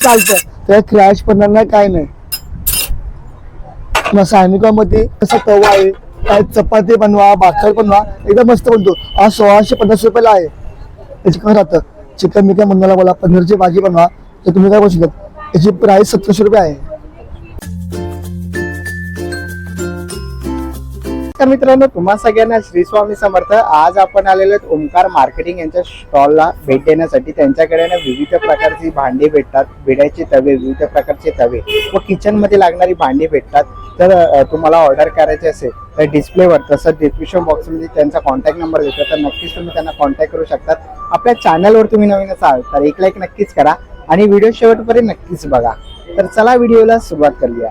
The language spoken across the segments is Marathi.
चालतं त्या क्रॅश पडणार नाही काय नाही. मग सायनिकामध्ये कसं तवा आहे काय चपाती बनवा भाकर बनवा एकदम मस्त बनतो. आज सोळाशे पन्नास रुपयाला आहे. त्याची काय राहतं. चिकन मिकन बनवायला बोला पनीरची भाजी बनवा तर तुम्ही काय बोलू शकत? याची प्राईस सतराशे रुपये आहे. नमस्कार मित्रांनो तुम्हा सगळ्यांना श्री स्वामी समर्थ. आज आपण आलेलो आहेत ओमकार मार्केटिंग यांच्या स्टॉलला भेट देण्यासाठी. त्यांच्याकडे ना विविध प्रकारची भांडी भेटतात भिड्याचे तवे विविध प्रकारचे तवे व किचनमध्ये लागणारी भांडी भेटतात. तर तुम्हाला ऑर्डर करायची असेल तर डिस्प्लेवर तसं डिस्क्रिप्शन बॉक्समध्ये त्यांचा कॉन्टॅक्ट नंबर देतो. तर नक्कीच तुम्ही त्यांना कॉन्टॅक्ट करू शकतात आपल्या चॅनलवर तुम्ही नवीन असाल तर एक लाईक नक्कीच करा आणि व्हिडिओ शेवटपर्यंत नक्कीच बघा. तर चला व्हिडिओला सुरुवात करूया.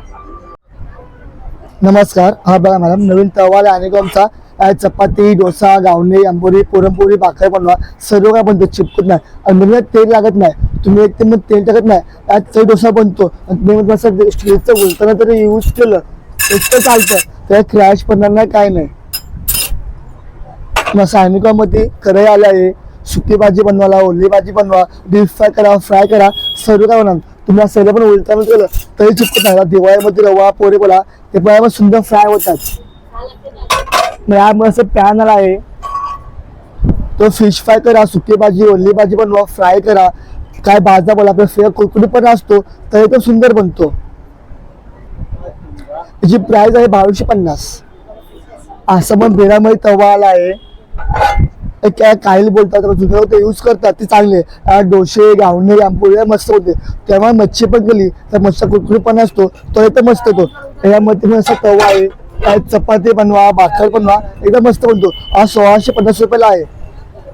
नमस्कार. हा बघा मॅडम नवीन तवाला आणि आमचा चपाती डोसा गावणे आंबोरी पुरणपोळी भाकर बनवा सर्व काय बनतो चिपकत नाही. आणि म्हणजे तेल लागत नाही. तुम्ही एक मग तेल टाकत नाही. त्यात ते डोसा बनतो. आणि असं स्टीलचं बोलताना तरी यूज केलं इतकं चालतं. त्या क्रॅश पडणार नाही काय नाही. मग सायनिकामध्ये कढई आलं आहे. सुकी भाजी बनवायला ओली भाजी बनवा डीप फ्राय करा फ्राय करा सर्व काय बनवा तुम्ही असं पण उलटानं केलं तरी चिपकत नाही. दिवाळीमध्ये रवा पोरे बोला ते पण सुंदर फ्राय होतात. मग यामुळे असं पॅन आला आहे. तो फिश फ्राय करा सुकी भाजी ओली भाजी बनवा फ्राय करा. काय भाजा बोला आपला फ्रेश कुरकुरी पण असतो तरी तो सुंदर बनतो. त्याची प्राइस आहे बावीसशे पन्नास. असं मग बेरामध्ये तवा आला आहे. काय काही बोलतात जुनं ते यूज करतात ते चांगले. डोसे गावणे आंबोळे मस्त होते. तेव्हा मच्छी पण केली तर मस्त कुरकुरी पण असतो तो एकदम मस्त होतो. त्याच्यामध्ये तुम्ही असा तवा आहे काय चपाती बनवा भाकर बनवा एकदम मस्त बनतो. हा सोळाशे पन्नास रुपयाला आहे.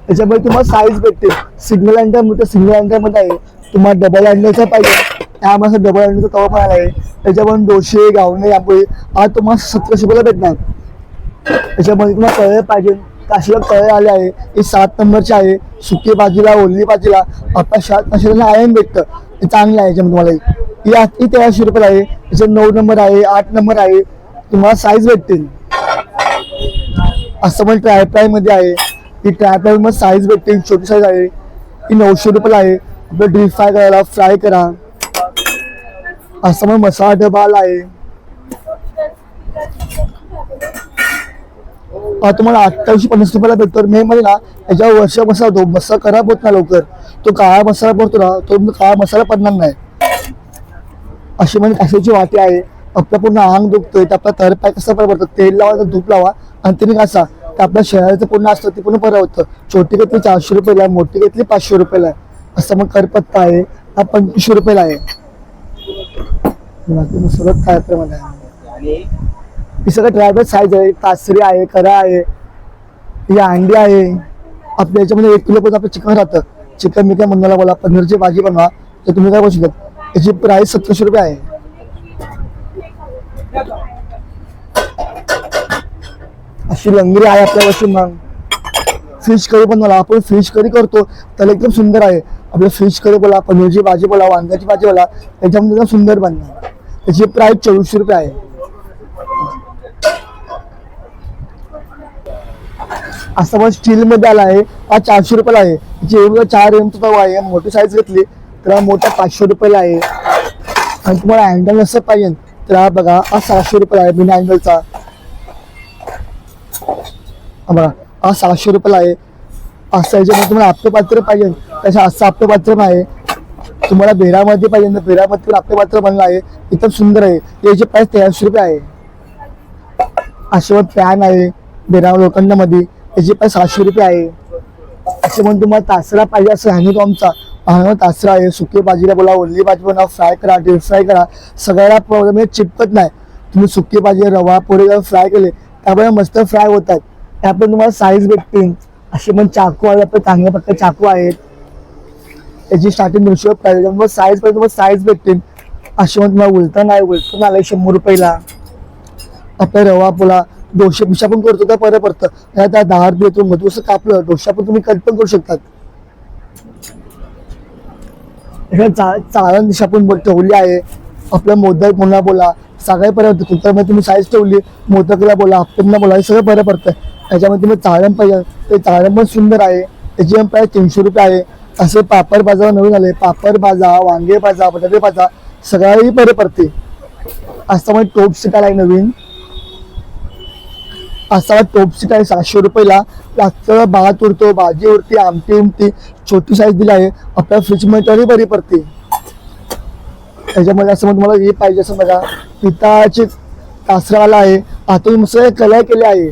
त्याच्यामध्ये तुम्हाला साईज भेटते. सिंगल हँडरमध्ये सिंगल अँडरमध्ये आहे. तुम्हाला डबल हँडरचा पाहिजे. त्यामध्ये डबल हँडरचा तवा पण आहे त्याच्यामध्ये डोसे गावणे आंबोळे हा तुम्हाला सतराशे रुपयाला भेटणार. त्याच्यामध्ये तुम्हाला कळलं पाहिजे. काशीला तळे आले आहे. हे सात नंबरचे आहे. सुकी बाजूला ओल्ली बाजूला आता सात काशीला आयन भेटतं. हे चांगलं आहे याच्यामध्ये तुम्हाला. ही ही तेराशे रुपयाला आहे. त्याचे नऊ नंबर आहे आठ नंबर आहे. तुम्हाला साईज भेटतील असं पण ट्रायप्लायमध्ये आहे. ही ट्रायप्लायमध्ये साईज भेटते. छोटी साईज आहे. ही नऊशे रुपयाला आहे. आपलं डीप फ्राय करायला फ्राय करा. असं मग मसाला डबाल आहे. तुम्हाला अठ्ठावीसशे पन्नास रुपयाला भेटतो. मे मध्ये ना त्याच्यावर वर्ष मसाला होतो मसाला खराब होत नाही लवकर. तो काळा मसाला पडतो ना तो काळा मसाला पडणार नाही. अशी म्हणजे कशाची वाटी आहे. आपलं पूर्ण अंग दुखतोय तर आपला तर पाय कसं बरं पडतं? तेल लावा तर धूप लावा आणि तिने कसा तर आपल्या शहराचं पूर्ण असतं ते पूर्ण बरं होतं. छोटी घेतली चारशे रुपयाला आहे मोठी घेतली पाचशे रुपयाला. आहे असं मग करपत्ता आहे. हा पंचवीसशे रुपयाला आहे. सर्वात काय प्रमाणे आहे? ही सगळं ट्रायबल साईज आहे तासरी आहे करा आहे ही अंडी आहे. आपल्या याच्यामध्ये एक किलो पण आपलं चिकन राहतं. चिकन मिकन बनवायला बोला पनीरची भाजी बनवा. तर तुम्ही काय बोलू शकत? याची प्राइस सतराशे रुपये आहे. अशी लंगरी आहे आपल्या वर्षी मग फिश करी बनवायला आपण फिश करी करतो. त्याला एकदम सुंदर आहे. आपलं फिश करी बोला पनीरची भाजी बोला वांग्याची भाजी बोला त्याच्यामध्ये एकदम सुंदर बनणार. त्याची प्राइस चोवीसशे रुपये आहे. असं पण स्टील मध्ये आला आहे. हा चारशे रुपयाला आहे. जे एवढं चार एम तवा आहे मोठी साईज घेतली तर हा मोठा पाचशे रुपयाला आहे. आणि तुम्हाला अँगल असं पाहिजे तर हा बघा हा सहाशे रुपयाला आहे बिना अँगलचा बघा हा सहाशे रुपयाला आहे. असं याच्यामध्ये तुम्हाला आपलं पात्र पाहिजे. तसं असं आपलं पात्र आहे. तुम्हाला बेरामध्ये पाहिजे तर बेरामध्ये पण आपलं पात्र बनलं आहे. एकदम सुंदर आहे. याची प्राईस तेराशे रुपये आहे. असे पॅन आहे बेराव लोखंडामध्ये त्याची पण सहाशे रुपये आहे. असे म्हणून तुम्हाला तासरा पाहिजे असं हॅनिकॉमचा आमचा हा तासरा आहे. सुकी भाजीला बोला ओली भाजी बनवा फ्राय करा डीप फ्राय करा. सगळ्याला प्रॉब्लेम चिपकत नाही. तुम्ही सुकी भाजी रवा पोळी फ्राय केले त्यामुळे मस्त फ्राय होतात त्यामुळे तुम्हाला साईज भेटतील असे पण चाकू आहे आपले चांगल्या प्रकारचे चाकू आहेत. त्याची स्टार्टिंग दोनशे रुपये त्यामुळे साईज पाहिजे तुम्हाला साईज भेटतील असे म्हणून तुम्हाला उलटं नाही उलटून आलं शंभर रुपयाला. आपल्या रवा पोला डोशा पिशा पण करतो का परत पडतं त्या त्या दहा देतो मधू असं कापलं डोशा पण तुम्ही कट पण करू शकतात. चाळण दिशा पण ठेवली आहे. आपलं मोदक पुन्हा बोला सगळे बरं होतं कुकरमध्ये तुम्ही साईज ठेवली मोदकला बोला हप्त्यांना बोला हे सगळं बरं पडतं त्याच्यामध्ये तुम्ही चाळण पाहिजे ते चाळण पण सुंदर आहे. त्याची पण प्राईस तीनशे रुपये आहे. असे पापड बाजार नवीन आले. पापड भाजा वांगे भाजा बटाटे भाजा सगळ्याही बरे पडते असं म्हणजे टोप सीट आहे नवीन. असा टोप सीट आहे सातशे रुपयाला लागतं भात उरतो भाजी उरते आमटी उमटी छोटी साईज दिली आहे. आपल्या फ्रीजमध्ये तरी बरी पडते. त्याच्यामध्ये असं तुम्हाला हे पाहिजे असं बघा. पिताची कासरावाला आहे. आतून मस्त कलर केले आहे.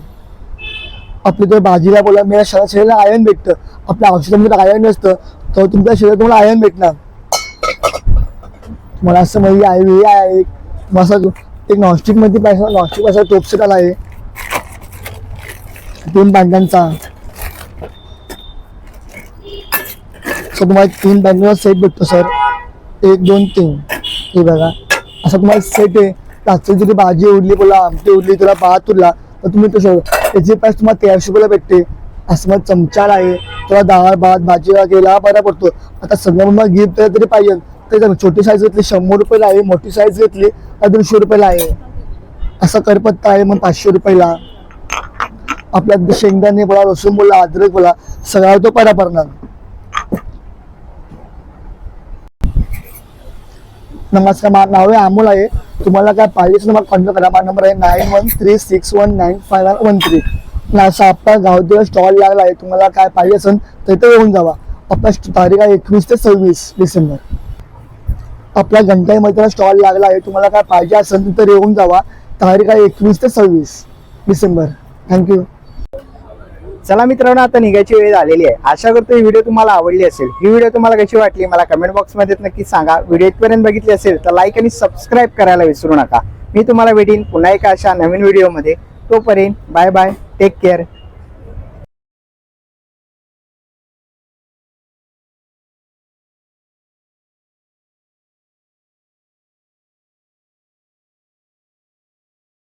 आपली तर भाजीला बोला मेरा शरीर शरीराला आयर्न भेटतं. आपल्या औषधामध्ये आयर्न नसतं तर तुमच्या शरीरात तुम्हाला आयर्न भेटणार. मला असं म्हणजे आहे हे आहे मसा एक नॉनस्टिकमध्ये पाहिजे नॉनस्टिक असा टोपसेट आला आहे. तीन भांड्यांचा. सर तुम्हाला तीन भांड्यांचा सेट भेटतो सर एक दोन तीन. हे बघा. असं तुम्हाला सेट आहे. रात्री जरी भाजी उरली बोला आमटी उरली तुला भात उरला तर तुम्ही तसं त्याची प्राईस तुम्हाला तेराशे रुपयाला भेटते. असं मग चमचा आहे. तुला डाळ भात भाजीला गेला बरा पडतो. आता सगळं मग गिफ्ट तरी पाहिजे. ते छोटी साईज घेतली शंभर रुपयाला आहे. मोठी साईज घेतली तर दीडशे रुपयाला आहे. असा करपत्ता आहे मग पाचशे रुपयाला. आपल्या शेंगदाणे बोला लसूण बोला अद्रक बोला सगळा तो परा पडणार नमस्कार माझं नाव आहे अमोल आहे. तुम्हाला काय पाहिजे असेल मला कॉन्टॅक्ट करा. माझा नंबर आहे nine one three six one nine five one one three असा आपला गावदेव स्टॉल लागला आहे. तुम्हाला काय पाहिजे असेल तर इथे येऊन जावा. आपला तारीख आहे एकवीस ते सव्वीस डिसेंबर. आपल्या घंटाईमध्ये स्टॉल लागला आहे. तुम्हाला काय पाहिजे असेल तर येऊन जावा. तारीख आहे एकवीस ते सव्वीस डिसेंबर. थँक्यू चला मित्रांनो आता निघायची वेळ आलेली आहे. आशा करतो ही व्हिडिओ तुम्हाला आवडली असेल. ही व्हिडिओ तुम्हाला कशी वाटली मला कमेंट बॉक्समध्ये नक्की सांगा. व्हिडिओ इथपर्यंत बघितली असेल तर लाईक आणि सबस्क्राईब करायला विसरू नका. मी तुम्हाला भेटीन पुन्हा एका अशा नवीन व्हिडिओमध्ये तोपर्यंत बाय बाय टेक केअर